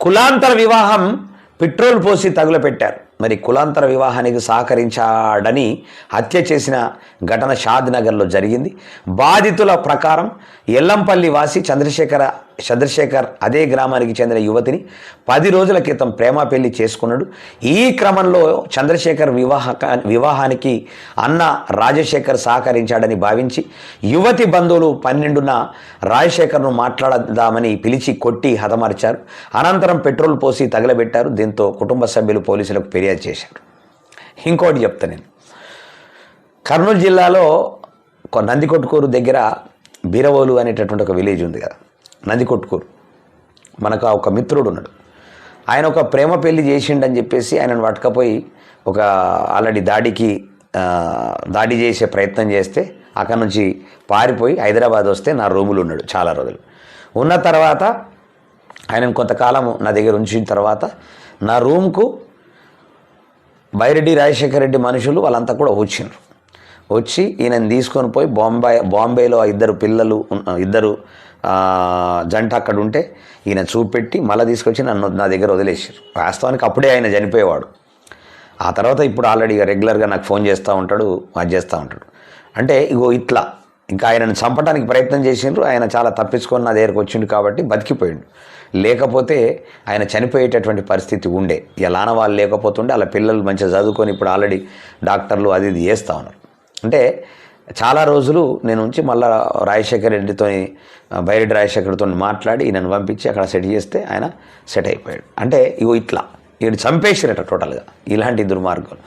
కులాంతర వివాహం పెట్రోల్ పోసి తగులపెట్టారు. మరి కులాంతర వివాహానికి సహకరించాడని హత్య చేసిన ఘటన షాద్ నగర్లో జరిగింది. బాధితుల ప్రకారం ఎల్లంపల్లి వాసి చంద్రశేఖర చంద్రశేఖర్ అదే గ్రామానికి చెందిన యువతిని పది రోజుల క్రితం ప్రేమ పెళ్ళి చేసుకున్నాడు. ఈ క్రమంలో చంద్రశేఖర్ వివాహ వివాహానికి అన్న రాజశేఖర్ సహకరించాడని భావించి యువతి బంధువులు పన్నెండున రాజశేఖర్ను మాట్లాడదామని పిలిచి కొట్టి హతమార్చారు. అనంతరం పెట్రోల్ పోసి తగలబెట్టారు. దీంతో కుటుంబ సభ్యులు పోలీసులకు ఫిర్యాదు చేశారు. ఇంకోటి చెప్తా నేను. కర్నూలు జిల్లాలో ఒక నందికొట్కూరు దగ్గర బీరవోలు అనేటటువంటి ఒక విలేజ్ ఉంది కదా. నందికొట్కూరు మనకు ఒక మిత్రుడు ఉన్నాడు ఆయన ఒక ప్రేమ పెళ్ళి చేసిండని చెప్పేసి ఆయనను పట్టుకపోయి ఒక ఆల్రెడీ దాడికి దాడి చేసే ప్రయత్నం చేస్తే అక్కడ నుంచి పారిపోయి హైదరాబాద్ వస్తే నా రూములు ఉన్నాడు చాలా రోజులు. ఉన్న తర్వాత ఆయనను కొంతకాలం నా దగ్గర ఉంచిన తర్వాత నా రూమ్కు బైరెడ్డి రాజశేఖర రెడ్డి మనుషులు వాళ్ళంతా కూడా వచ్చిండ్రు. వచ్చి ఈయనని తీసుకొని పోయి బాంబే బాంబేలో ఇద్దరు పిల్లలు ఇద్దరు జంట అక్కడ ఉంటే ఈయన చూపెట్టి మళ్ళీ తీసుకొచ్చి నన్ను నా దగ్గర వదిలేసారు వాస్తవానికి అప్పుడే ఆయన చనిపోయేవాడు. ఆ తర్వాత ఇప్పుడు ఆల్రెడీ రెగ్యులర్గా నాకు ఫోన్ చేస్తూ ఉంటాడు అది చేస్తూ ఉంటాడు. అంటే ఇగో ఇట్లా ఇంకా ఆయనను చంపడానికి ప్రయత్నం చేసిండ్రు ఆయన చాలా తప్పించుకొని నా దగ్గరకు వచ్చిండు కాబట్టి బతికిపోయిండు. లేకపోతే ఆయన చనిపోయేటటువంటి పరిస్థితి ఉండే. ఇక వాళ్ళు లేకపోతుండే వాళ్ళ పిల్లలు మంచిగా చదువుకొని ఇప్పుడు ఆల్రెడీ డాక్టర్లు అది ఇది చేస్తూ ఉన్నారు. అంటే చాలా రోజులు నేను ఉంచి మళ్ళా రాజశేఖర్ రెడ్డితో బైరెడ్డి రాజశేఖర్తో మాట్లాడి నన్ను పంపించి అక్కడ సెట్ చేస్తే ఆయన సెట్ అయిపోయాడు. అంటే ఇగో ఇట్లా. వీడు చంపేసిరట టోటల్గా ఇలాంటి దుర్మార్గం